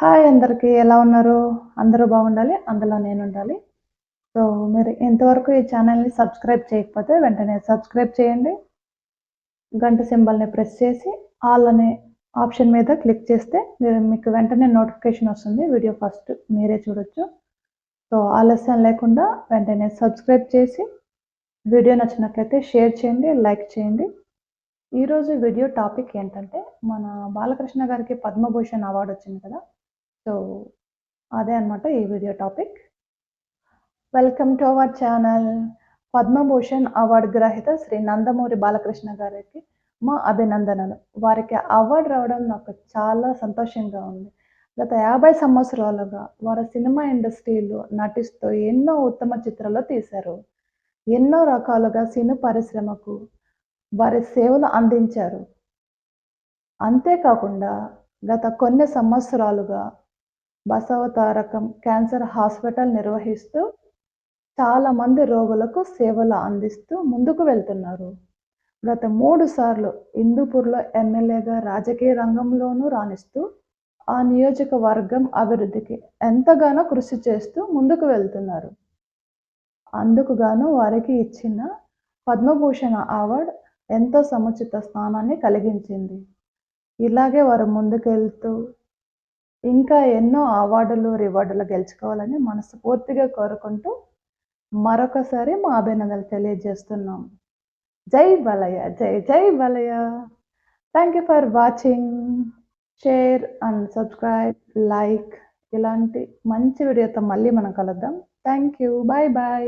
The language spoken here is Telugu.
హాయ్ అందరికీ ఎలా ఉన్నారు? అందరూ బాగుండాలి అందులో నేను ఉండాలి సో మీరు ఇంతవరకు ఈ ఛానల్ని సబ్స్క్రైబ్ చేయకపోతే వెంటనే సబ్స్క్రైబ్ చేయండి. గంట సింబల్ని ప్రెస్ చేసి ఆల్ అనే ఆప్షన్ మీద క్లిక్ చేస్తే మీరు మీకు వెంటనే నోటిఫికేషన్ వస్తుంది వీడియో ఫస్ట్ మీరే చూడొచ్చు. సో ఆలస్యం లేకుండా వెంటనే సబ్స్క్రైబ్ చేసి వీడియో నచ్చినట్లయితే షేర్ చేయండి లైక్ చేయండి. ఈరోజు వీడియో టాపిక్ ఏంటంటే మన బాలకృష్ణ గారికి పద్మభూషణ్ అవార్డు వచ్చింది కదా. సో అదే అనమాట ఈ video topic. Welcome to our channel. Padma award గ్రహీత శ్రీ నందమూరి బాలకృష్ణ గారికి మా అభినందనలు. వారికి అవార్డు రావడం నాకు చాలా సంతోషంగా ఉంది. గత యాభై సంవత్సరాలుగా వారు సినిమా ఇండస్ట్రీలో నటిస్తూ ఎన్నో ఉత్తమ చిత్రాలు తీశారు. ఎన్నో రకాలుగా సినీ పరిశ్రమకు వారి సేవలు అందించారు. అంతేకాకుండా గత కొన్ని సంవత్సరాలుగా బసవతారకం క్యాన్సర్ హాస్పిటల్ నిర్వహిస్తూ చాలామంది రోగులకు సేవలు అందిస్తూ ముందుకు వెళ్తున్నారు. గత మూడు సార్లు ఇందుపూర్లో ఎమ్మెల్యేగా రాజకీయ రంగంలోనూ రాణిస్తూ ఆ నియోజకవర్గం అభివృద్ధికి ఎంతగానో కృషి చేస్తూ ముందుకు వెళ్తున్నారు. అందుకుగాను వారికి ఇచ్చిన పద్మభూషణ అవార్డ్ ఎంతో సముచిత స్థానాన్ని కలిగించింది. ఇలాగే వారు ముందుకెళ్తూ ఇంకా ఎన్నో అవార్డులు రివార్డులు గెలుచుకోవాలని మనస్ఫూర్తిగా కోరుకుంటూ మరొకసారి మా అభినందనలు తెలియజేస్తున్నాం. జై వలయ జై జై వలయ. Thank you for watching share and subscribe like ఇలాంటి మంచి వీడియోతో మళ్ళీ మనం కలుద్దాం. Thank you bye bye